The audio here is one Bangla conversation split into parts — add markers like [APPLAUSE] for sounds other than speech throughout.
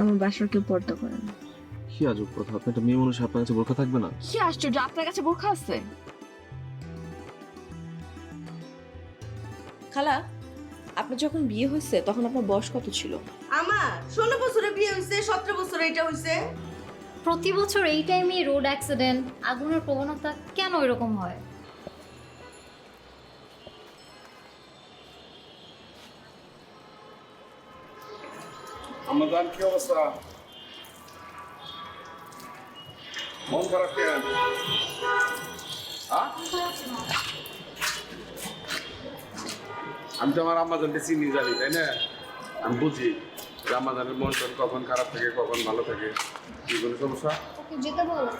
আমার বাসার কেউ পর্দা করে না। কি আজব কথা আপনি একটা মেয়ে মানুষ আপনার কাছে বোরখা থাকবে না? কি আশ্চর্য আপনার কাছে বোরখা আছে? খালা আপনার যখন বিয়ে হয়েছে তখন আপনার বয়স কত ছিল? আমার ষোলো বছরে বিয়ে হয়েছে সতেরো বছরে এটা হয়েছে। প্রতি বছর এই টাইমে রোড অ্যাক্সিডেন্ট আগুনের প্রবণতা কেন এরকম হয়? আমাদের কি অবস্থা? মন খারাপ কেন? আমি তো আমার আম্মাজানকে চিনি জানি তাই না? আমি বুঝি যে আম্মাজানের মন টন কখন খারাপ থাকে কখন ভালো থাকে। কি কোনো সমস্যা? ওকে যেতে বলো।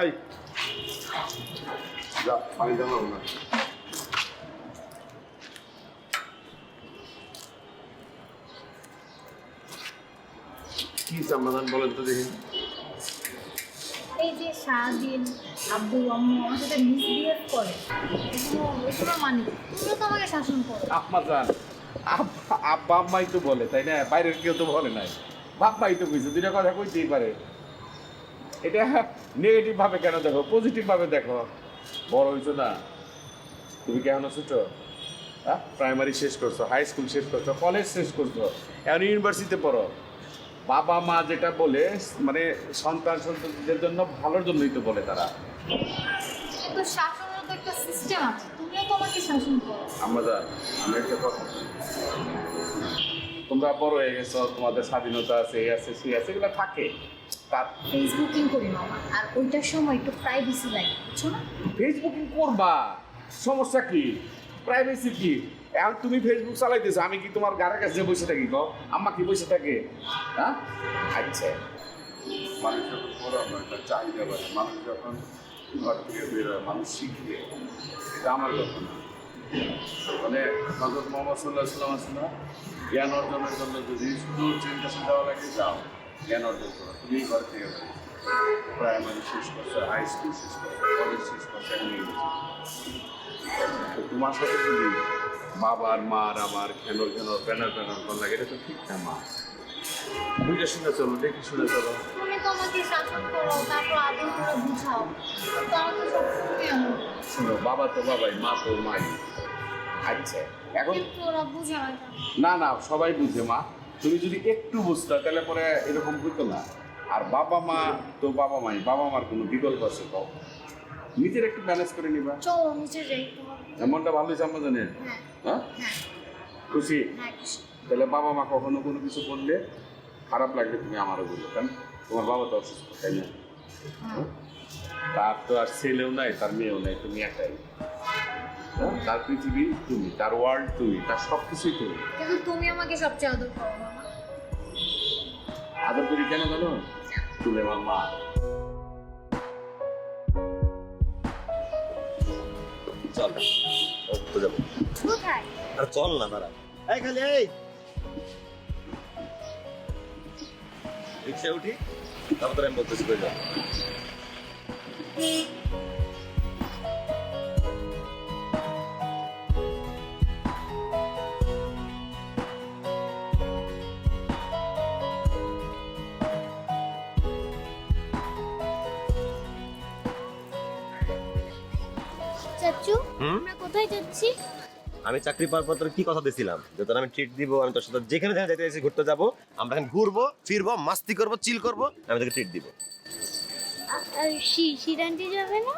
এই যা পানি জানাব না। কি সমাধান বলেন তো দেখি। এই যে সারাদিন আব্বু আম্মু আমার সাথে মিসবিহেভ করে এগুলো এগুলোর মানে কি? তো আমাকে শাসন করো। আম্মা জান আব্বা আব্বা আম্মাই তো বলে তাই না? বাইরের কেউ তো বলে নাই। তো কইছে দুইটা কথা কইতেই পারে। এটা নেগেটিভ ভাবে কেন দেখো? পজিটিভ ভাবে দেখো। বড় হইছো না? তুমি কেমন ছোট প্রাইমারি শেষ করছ হাই স্কুল শেষ করছ কলেজ শেষ করছ এখন ইউনিভার্সিটিতে পড়ো। বাবা মা যেটা বলে মানে সন্তান সন্ততিদের জন্য ভালোর জন্যই তো বলে তারা। কিন্তু শাসনের তো একটা সিস্টেম আছে তুমিও তো আমাকে শাসন করো। আমরা আমি একটা কথা তোমরা বড় হয়ে গেছো তোমাদের স্বাধীনতা আছে এই আছে সেই আছে এগুলো থাকে। তার ফেসবুকিং করি মামা আর ওইটার সময় একটু প্রাইভেসি লাগে বুঝছ না? ফেসবুকিং করবা সমস্যা কি? প্রাইভেসি কি? এখন তুমি ফেসবুক চালাইতেছো, আমি কি তোমার গাড়ির কাছে বসে থাকি গো আম্মা কি বসে থাকে? হ্যাঁ? আচ্ছা। মানুষ যখন তার চাহিদা বাড়ে। মানুষ যখন ঘর থেকে মানুষ শিখবে এটা আমার কথা না। মানে হজরত মোহাম্মদ সাল্লাহ সাল্লাম আছে না? জ্ঞান অর্জনের জন্য যদি শুধু চিন্তা দেওয়া লাগে, যাও। জ্ঞান অর্জন করো। তুমি ঘর থেকে বেরো। প্রাইমারি শেষ করছ, হাই স্কুল শেষ করছ, কলেজ শেষ করছ তোমার সাথে যদি বাবার মার আমার খেলোর খেলোর ব্যানার ব্যানার কর লাগে এটা তো ঠিক না মা। বুঝে শুনে চলো দেখে শুনে চলো। তুমি তো আমাকে শাসন করো তারপর আদর করে বুঝাও। তো শুনো বাবা তো বাবাই মা তো মাই। আচ্ছা এখন কিন্তু ওরা বুঝায় না না না সবাই বুঝে মা। তুমি যদি একটু বুঝতে তাহলে পরে এরকম হইতো না। আর বাবা মা তো বাবা মাই বাবা মার কোনো বিকল্প আছে কও। নিজের একটু ম্যানেজ করে নিবা। চলো নিচে যাই এমনটা ভালো হয়েছে আমরা জানেন হ্যাঁ হ্যাঁ? হ্যাঁ। খুশি? হ্যাঁ খুশি। তাহলে বাবা মা কখনো কোনো কিছু বললে খারাপ লাগলে তুমি আমারও বলল কেন? তোমার বাবা তো অসুস্থ তাই না? হ্যাঁ। তার তো আর ছেলেও নাই তার মেয়েও নাই তুমি একাই। হ্যাঁ? তার পৃথিবী তুমি তার ওয়ার্ল্ড তুমি তার সব কিছুই তুমি। কিন্তু তুমি আমাকে সবচেয়ে আদর করো আদর করি কেন জানো? তুমি আমার মা চল। তো যাব। কোথায়? আর চল না তারা এই খালি এই। রিক্সায় উঠি তারপর আমি বলতেছি কই আমরা কোথায় যাচ্ছি? আমি চাকরি পাওয়ার পর তোর কি কথা দিছিলাম? যে তোর আমি ট্রিট দিব আমি তোর সাথে যেখানে যেখানে যেতে ঘুরতে যাব আমরা এখন ঘুরবো ফিরবো মাস্তি করব চিল করব আমি তোকে ট্রিট দিব। শিশিরান্টি যাবে না?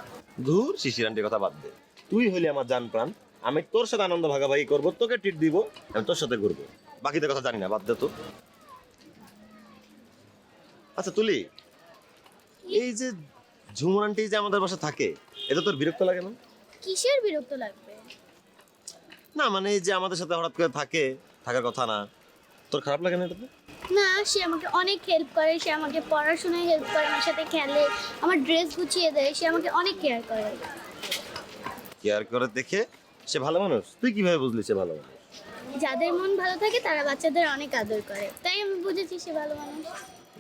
ধুর শিশির আন্টির কথা বাদ দে। তুই হইলে আমার জান প্রাণ আমি তোর সাথে আনন্দ ভাগাভাগি করব তোকে ট্রিট দিব আমি তোর সাথে ঘুরবো। বাকিদের কথা জানি না বাদ দে তো। আচ্ছা তুলি এই যে ঝুমুর আন্টি যে আমাদের বাসা থাকে এটা তোর বিরক্ত লাগে না? কিসের বিরক্ত লাগবে? না মানে এই যে আমাদের সাথে হঠাৎ করে থাকে থাকার কথা না। তোর খারাপ লাগে না এটাতে? না সে আমাকে অনেক হেল্প করে সে আমাকে পড়াশোনায় হেল্প করে আমার সাথে খেলে আমার ড্রেস গুছিয়ে দেয় সে আমাকে অনেক কেয়ার করে। কেয়ার করে দেখে সে ভালো মানুষ? তুই কীভাবে বুঝলি সে ভালো মানুষ? যাদের মন ভালো থাকে তারা বাচ্চাদের অনেক আদর করে। তাই আমি বুঝেছি সে ভালো মানুষ।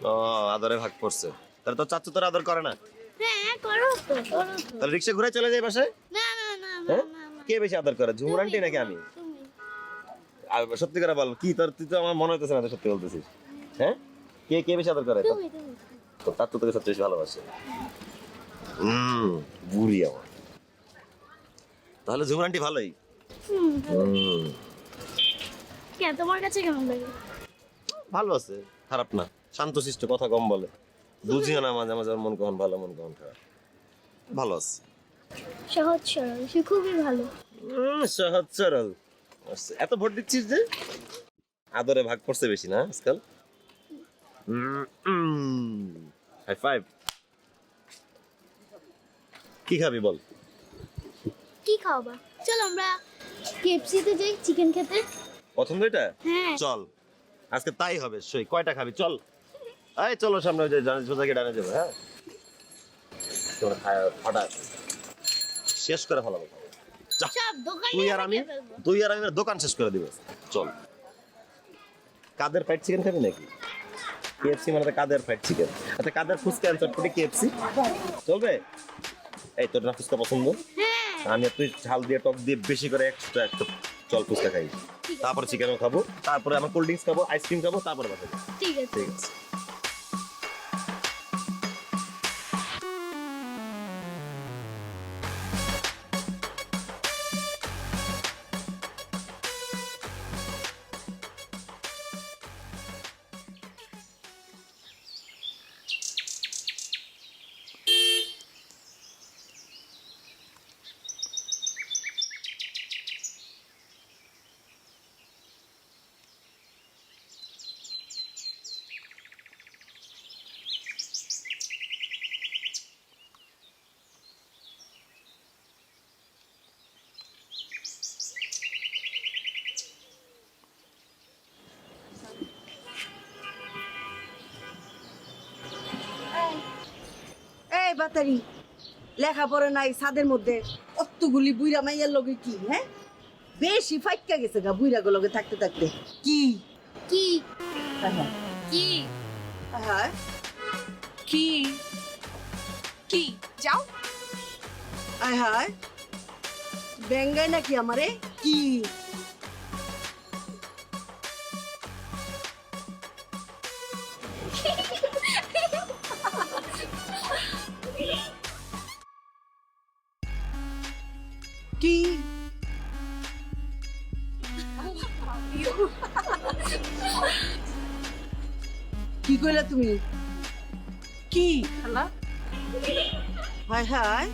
ও আদরে ভাগ পড়ছে তাহলে তোর চাচু তোর আদর করে না? হ্যাঁ করো তো করো তো। তাহলে রিক্সা ঘুরে চলে যায় বাসায়? না হ্যাঁ? কে বেশি আদর করে ঝুমুর আন্টি নাকি আমি? আর সত্যি করে বল কি তোর তুই তো আমার মনে হইতেছে না সত্যি বলতেছিস। হ্যাঁ? কে কে বেশি আদর করে? তো তার তো তোকে সবচেয়ে বেশি ভালোবাসে। হুম বুড়ি আমার। তাহলে ঝুমুর আন্টি ভালোই? হুম হুম। কে তোমার কাছে কেমন লাগে? ভালো আছে খারাপ না। শান্ত শান্তশিষ্ট কথা কম বলে। বুঝিও না মাঝে মাঝে মন কখন ভালো মন কখন খারাপ। ভালো আছে। সহজ সরল সে খুবই ভালো। সহজ সরল। আচ্ছা, এত ভোট দিচ্ছিস যে? আদরে ভাগ পড়ছে বেশি না আজকাল? হাই ফাইভ কি খাবি বল? কি খাওয়াবা? চল আমরা কেএফসিতে যাই চিকেন খেতে। পছন্দ এটা হ্যাঁ। চল। আজকে তাই হবে সই কয়টা খাবি? চল। এই চলো সামনে ওই যে ডানে সোজা ডানে যাব হ্যাঁ? তোমরা খায় ফাটা শেষ করে ফেলাবো। তুই আর আমি তুই আর আমি দোকান শেষ করে দিব। চল। কাদের ফ্রাইড চিকেন খাবি নাকি? কেএফসি মানে কাদের ফ্রাইড চিকেন আচ্ছা কাদের ফুচকা অ্যান্ড চটপটি কেএফসি চলবে? এই তোর না ফুচকা পছন্দ? হ্যাঁ। আমি তুই ঝাল দিয়ে টক দিয়ে বেশি করে এক্সট্রা একটা চল ফুচকা খাই। তারপরে চিকেনও খাব। তারপরে আমার কোল্ড ড্রিঙ্কস খাব আইসক্রিম খাব তারপরে বাসা ঠিক আছে। ঠিক আছে। বাতারি লেখাপড়া নাই ছাদের মধ্যে। অতগুলি বুইরা মাইয়ার লগে কি হ্যাঁ? বেশি ফাইক্কা গেছে গা বুইরা লগে থাকতে থাকতে। কি? কি? কি? হ্যাঁ কি? কি? যাও। আয় হায় বেঙ্গাই নাকি আমারে? কি? কি কইলা তুমি? কি? খালা? হায় হায়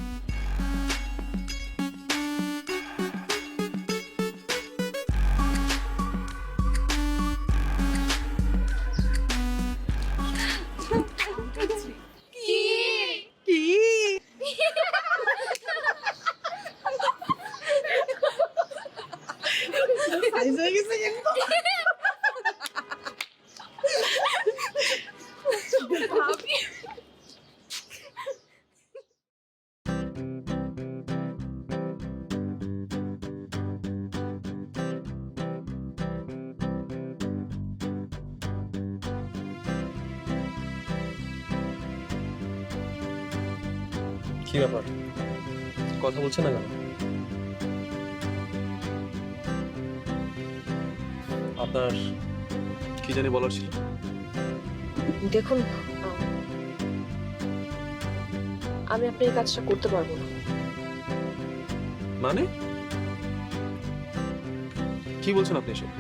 কি ব্যাপার? কথা বলছে না কেন? আপনার কি জানি বলার ছিল? দেখুন আমি আপনার এই কাজটা করতে পারব না। মানে? কি বলছেন আপনি এসব?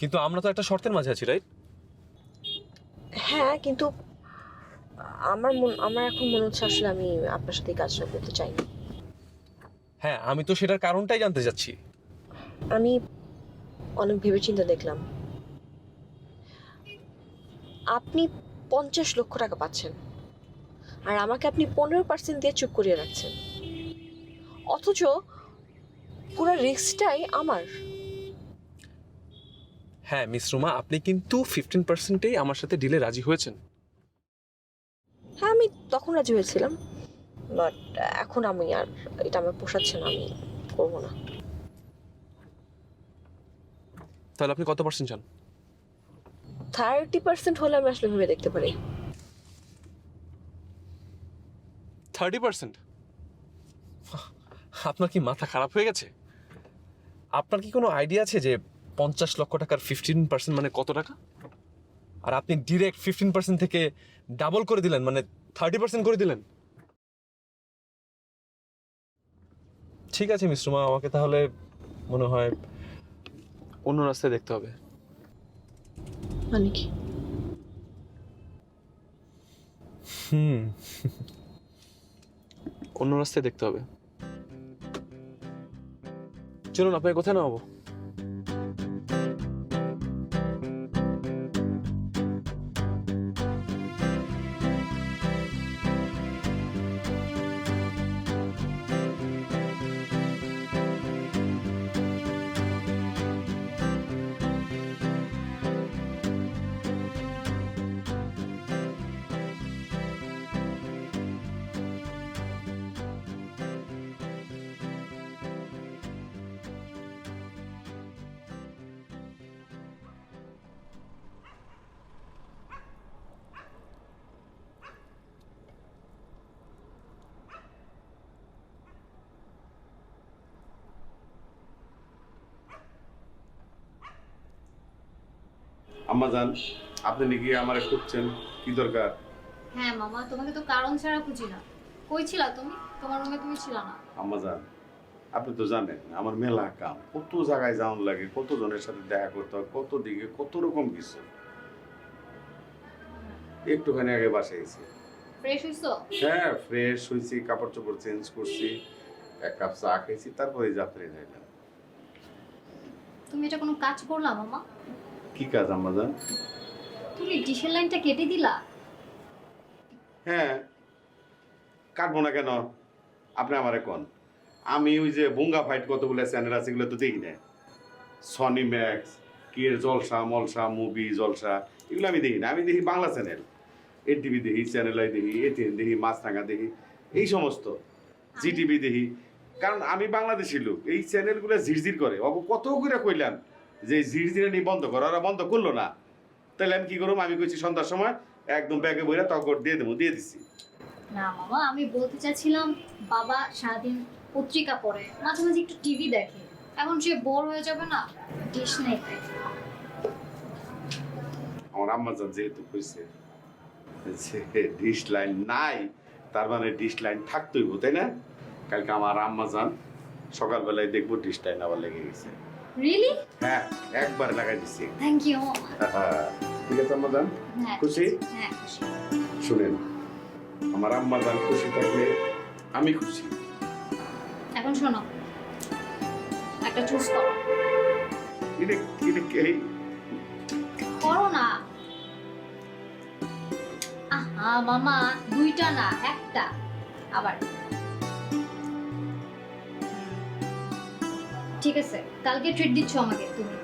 কিন্তু আমরা তো একটা শর্তের মাঝে আছি রাইট হ্যাঁ কিন্তু আমার মন আমার এখন মনে হচ্ছে আসলে আমি আপনার সাথে এই কাজটা করতে চাই না। হ্যাঁ আমি তো সেটার কারণটাই জানতে চাচ্ছি। আমি অনেক ভেবেচিন্তে দেখলাম। আপনি পঞ্চাশ লক্ষ টাকা পাচ্ছেন আর আমাকে আপনি পনেরো পার্সেন্ট দিয়ে চুপ করিয়ে রাখছেন। অথচ পুরো রিস্কটাই আমার। হ্যাঁ মিস রুমা আপনি কিন্তু ফিফটিন পার্সেন্টেই আমার সাথে ডিলে রাজি হয়েছেন। হ্যাঁ আমি তখন রাজি হয়েছিলাম। বাট এখন আমি আর এটা আমার পোষাচ্ছে না আমি করব না। তাহলে আপনি কত পার্সেন্ট চান? থার্টি পার্সেন্ট হলে আমি আসলে ভেবে দেখতে পারি। থার্টি পার্সেন্ট আপনার কি মাথা খারাপ হয়ে গেছে? আপনার কি কোনো আইডিয়া আছে যে পঞ্চাশ লক্ষ টাকার ফিফটিন পার্সেন্ট মানে কত টাকা? আর আপনি ডিরেক্ট ফিফটিন পার্সেন্ট থেকে ডাবল করে দিলেন মানে থার্টি পার্সেন্ট করে দিলেন। ঠিক আছে মিশ্রমা আমাকে তাহলে মনে হয় অন্য রাস্তায় দেখতে হবে। মানে কি? হুম। অন্য রাস্তায় দেখতে হবে। চলুন আপনাকে কোথায় নামাবো? আম্মা জান আপনি নাকি আমার খুঁজছেন? কি দরকার? হ্যাঁ মামা তোমাকে তো কারণ ছাড়া খুঁজি না। কই ছিলা তুমি? তোমার রুমে তুমি ছিল না। আম্মা জান আপনি তো জানেন আমার মেলা কাম। কত জায়গায় যাওয়ার লাগে কত জনের সাথে দেখা করতে হয় কত দিকে কত রকম কিছু। একটুখানি আগে বাসায় ফ্রেশ হইছো? হ্যাঁ ফ্রেশ হয়েছি কাপড় চোপড় চেঞ্জ করছি এক কাপ চা খেয়েছি তারপরে যাত্রী যাইলাম তুমি এটা কোনো কাজ করলা মামা? কি কাজ জান তুমি ডিশের লাইনটা কেটে দিলা। হ্যাঁ কাটবো না কেন? আপনি আমারে কোন? আমি ওই যে বুঙ্গা ফাইট কতগুলো চ্যানেল আছে এগুলো তো দেখি না। সনি ম্যাক্স কি জলসা মলসা মুভি জলসা এগুলো আমি দেখি না। আমি দেখি বাংলা চ্যানেল এন টিভি দেখি চ্যানেল আই দেখি এটিএন দেখি মাছরাঙা দেখি এই সমস্ত। জি টিভি দেখি। কারণ আমি বাংলাদেশি লোক এই চ্যানেলগুলো ঝিরঝির করে। অব কত করে কইলাম? যে ঝিরঝিরে নিয়ে বন্ধ করো ওরা বন্ধ করল না। তাহলে আমি কি করব আমি কইছি সন্ধ্যার সময় একদম ব্যাগে বইরা তকর দিয়ে দেবো দিয়ে দিচ্ছি না মামা আমি বলতে চাচ্ছিলাম বাবা সারাদিন পত্রিকা পড়ে মাঝে মাঝে একটু টিভি দেখে। এখন সে বোর হয়ে যাবে না ডিশ নেই। আমার আম্মা যান যেহেতু কইছে যে ডিশ লাইন নাই তার মানে ডিশ লাইন থাকতেই তাই না? কালকে আমার আম্মা যান সকালবেলায় দেখব ডিশ লাইন আবার লেগে গেছে। রিয়েলি হ্যাঁ একবার লাগাই দিছি। থ্যাংক ইউ [LAUGHS] ঠিক আছে আম্মা যান হ্যাঁ খুশি? হ্যাঁ খুশি। শুনেন আমার আম্মা যান খুশি থাকলে আমি খুশি। এখন শোনো একটা চুজ করো। এটা এটা এই করো না। আহা মামা দুইটা না একটা। আবার। ঠিক আছে কালকে ট্রিট দিচ্ছ আমাকে তুমি।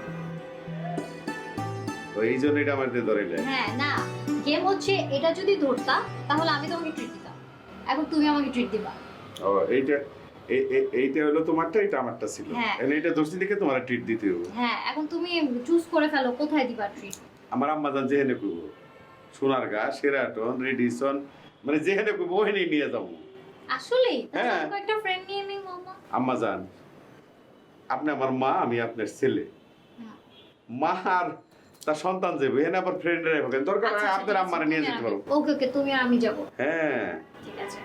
এই জন্য এটা আমার দিয়ে ধরে হ্যাঁ না গেম হচ্ছে এটা যদি ধরতা তাহলে আমি তোমাকে ট্রিট দিতাম। এখন তুমি আমাকে ট্রিট দিবা। ও এইটা এই- এই- এইটা হলো তোমারটা এটা আমারটা ছিল। হ্যাঁ। এনে এটা দেখে তোমার ট্রিট দিতে হবে। হ্যাঁ এখন তুমি চুজ করে ফেলো কোথায় দিবা ট্রিট আমার আম্মা জান যেহেনে সোনারগা সেরাটন রেডিসন মানে যেহেনে কইব ওহেনে নিয়ে যাব। আসলেই? হ্যাঁ। একটা ফ্রেন্ড নিয়ে নেই মামা। আম্মা জান আপনি আমার মা আমি আপনার ছেলে। মা আর তার সন্তান যাবে এখানে আবার ফ্রেন্ড রাখবেন দরকার আচ্ছা, হয় আচ্ছা, আপনার আম্মারে নিয়ে যেতে পারব ওকে ওকে তুমি আর আমি যাব। হ্যাঁ। ঠিক আছে।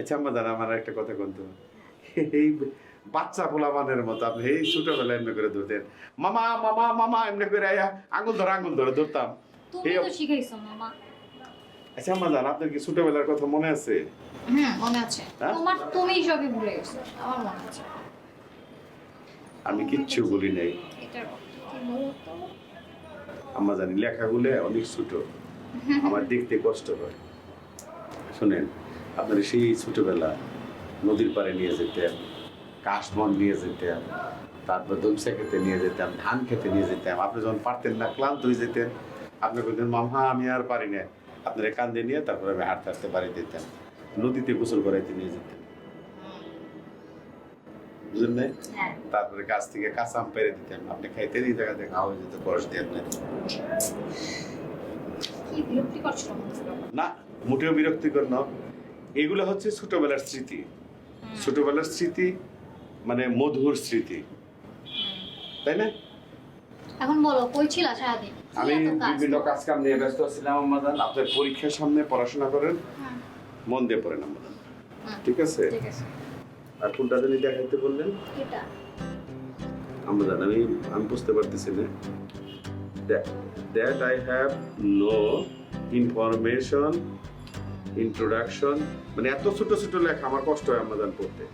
আচ্ছা আম্মা জান আমার একটা কথা বলতো এই বাচ্চা পোলাবানের মতো আপনি এই ছোটবেলায় এমনি করে ধরতেন। মামা মামা মামা এমনি করে আয়া আঙুল ধরে আঙুল ধরে ধরতাম। তুমি তো শিখাইছো মামা। আচ্ছা আম্মা জান আপনার কি ছোটবেলার কথা মনে আছে? হুম মনে আছে। হ্যাঁ? তোমার তুমি সবই ভুলে গেছো আমার মনে আছে। আমি কিচ্ছু বলি নাই। কি জানি লেখাগুলো অনেক ছোট। আমার দেখতে কষ্ট হয়। শোনেন আপনার সেই ছোটবেলা নদীর পাড়ে নিয়ে যেতেন কাশবন নিয়ে যেতেন তারপর দমসা খেতে নিয়ে যেতাম ধান খেতে নিয়ে যেতাম। আপনি যখন পারতেন না ক্লান্ত হয়ে যেতেন। আপনি বলতেন মামা আমি আর পারি না। আপনার কান্দে নিয়ে তারপরে আমি হাঁটতে হাঁটতে বাড়ি দিতাম নদীতে গোসল করাইতে নিয়ে যেতেন বুঝলেন না হ্যাঁ। তারপরে গাছ থেকে কাঁচা আম পেরে দিতাম আপনি খাইতেন এই জায়গাতে খাওয়া হয়ে যেত বরস দিয়ে আপনার না মোটেও বিরক্তিকর না। এগুলো হচ্ছে ছোটবেলার স্মৃতি। ছোটবেলার স্মৃতি মানে মধুর স্মৃতি। তাই না? এখন বলো কই ছিল সারাদিন? আমি? বিভিন্ন কাজ? কাম নিয়ে ব্যস্ত ছিলাম আমাদের আপনার পরীক্ষার সামনে পড়াশোনা করেন মন দিয়ে পড়েন আমাদের ঠিক আছে? ঠিক আছে। আর কোনটা জানি দেখাইতে বললেন? আমরা জানি আমি আমি বুঝতে পারতেছি না। That I have no information introduction মানে এত ছোট ছোট লেখা আমার কষ্ট হয় আমরা জান পড়তে।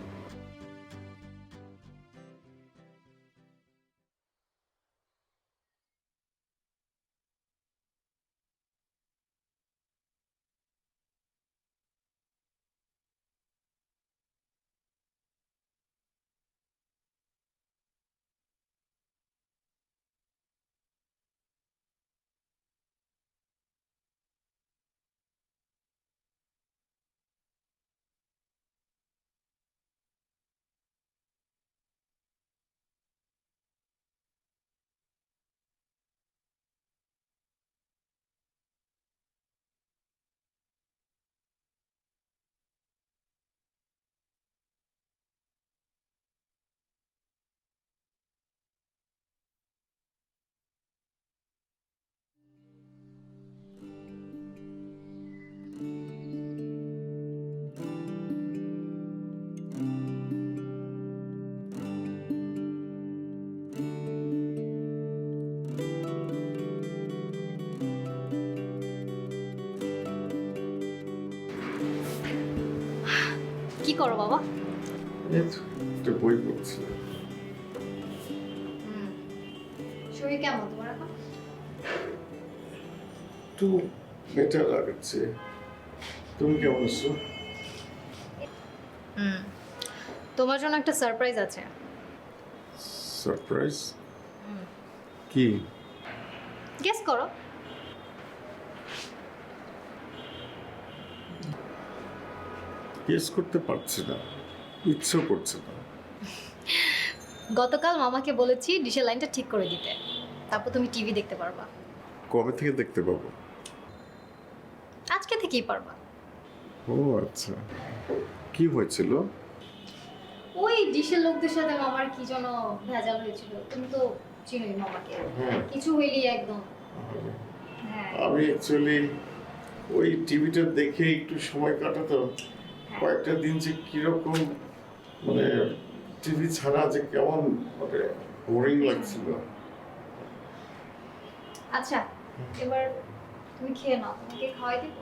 করো বাবা। একটা বই পড়ছি। শরীর কেমন তোমার এখন? একটু বেটার লাগাচ্ছে তুমি কেমন আছো? হুম। তোমার জন্য একটা সারপ্রাইজ আছে। সারপ্রাইজ কি? গেস করো। গেস করতে পারছি না। ইচ্ছেও করছে না। গতকাল মামাকে বলেছি ডিশের লাইনটা ঠিক করে দিতে। তারপর তুমি টিভি দেখতে পারবা। কবে থেকে দেখতে পাবো? আজকে থেকেই পারবা। ও আচ্ছা। কি হয়েছিল? ওই ডিশের লোকদের সাথে মামার কি যেন ভেজাল হয়েছিল। তুমি তো চিনোই মামাকে। হ্যাঁ। কিছু হইলেই একদম। হ্যাঁ। আমি অ্যাকচুয়ালি ওই টিভিটা দেখে একটু সময় কাটাতাম। কয়েকটা দিন যে কীরকম মানে টিভি ছাড়া যে কেমন মানে বোরিং লাগছিল? আচ্ছা এবার তুমি খেয়ে নাও তোমাকে খাওয়াই দিব?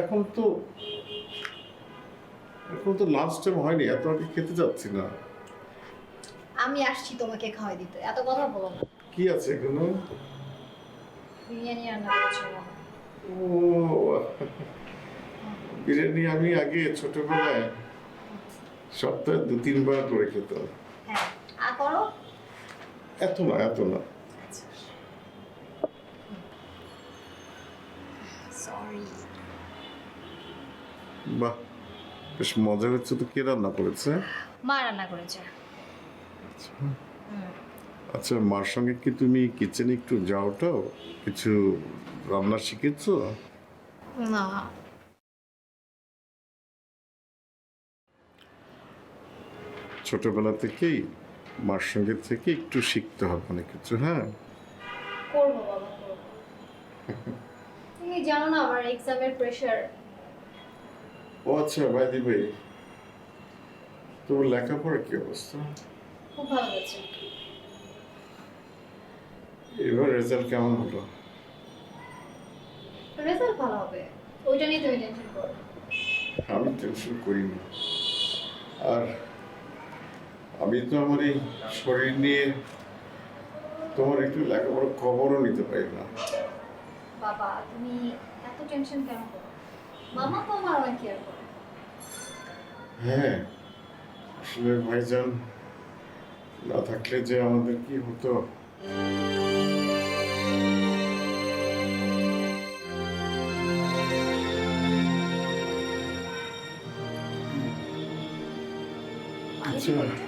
এখন তো এখন তো লাঞ্চ টাইম হয়নি এত আগে খেতে যাচ্ছি না। আমি আসছি তোমাকে খাওয়াই দিতে এত কথা বলো না। কি আছে এখানে? বিরিয়ানি রান্না করছি ও বিরিয়ানি আমি আগে ছোটবেলায় সপ্তাহে দু তিনবার করে খেতাম হ্যাঁ এত না এত না। সরি বাহ বেশ মজা হচ্ছে তো। কে রান্না করেছে? মা রান্না করেছে। আচ্ছা মার সঙ্গে কি তুমি কিচেনে একটু যাওটাও? কিছু রান্না শিখেছো? না। ছোটবেলা থেকেই মার সঙ্গে থেকে একটু শিখতে হবে অনেক কিছু হ্যাঁ? করব বাবা করব। তুমি জানো না আমার এক্সামের প্রেশার ও আচ্ছা ভাই ভাই তোমার লেখাপড়া কি অবস্থা? খুব ভালো হয়েছে এবার রেজাল্ট কেমন হলো? রেজাল্ট ভালো হবে। ওইটা নিয়ে তুমি টেনশন করো। না। আমি টেনশন করিনি। আর আমি তো আমার এই শরীর নিয়ে তোমার একটু লেখাপড়া খবরও নিতে পারি না। বাবা তুমি এত টেনশন কেন করো? মামা তো আমার অনেক কেয়ার করে। হ্যাঁ আসলে ভাইজান না থাকলে যে আমাদের কি হতো? আচ্ছা।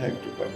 হ্যাঁ একটু পাই